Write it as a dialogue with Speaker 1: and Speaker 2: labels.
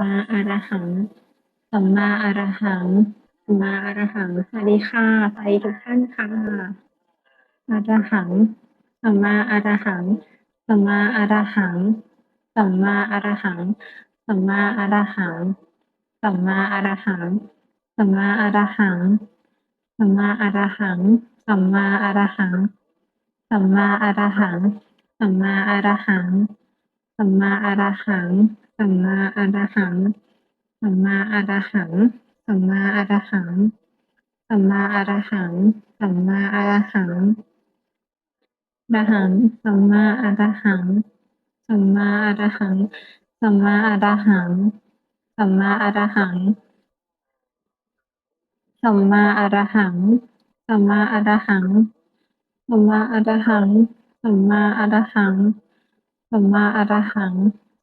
Speaker 1: มาอารหัง สัมมาอารหัง สัมมาอารหัง สวัสดีค่ะสวัสดีทุกท่านค่ะอรหัง สัมมาอารหัง สัมมาอารหัง สัมมาอารหัง สัมมาอารหัง สัมมาอารหัง สัมมาอารหัง สัมมาอารหัง สัมมาอารหัง สัมมาอารหัง สัมมาอารหัง สัมมาอารหัง สัมมาอรหัง สัมมาอรหัง สัมมาอรหัง สัมมาอรหัง สัมมาอรหังอรหัง สัมมาอรหัง สัมมาอรหัง สัมมาอรหัง สัมมาอรหัง สัมมาอรหัง สัมมาอรหัง สัมมาอรหัง สัมมาอรหัง สัมมาอรหัง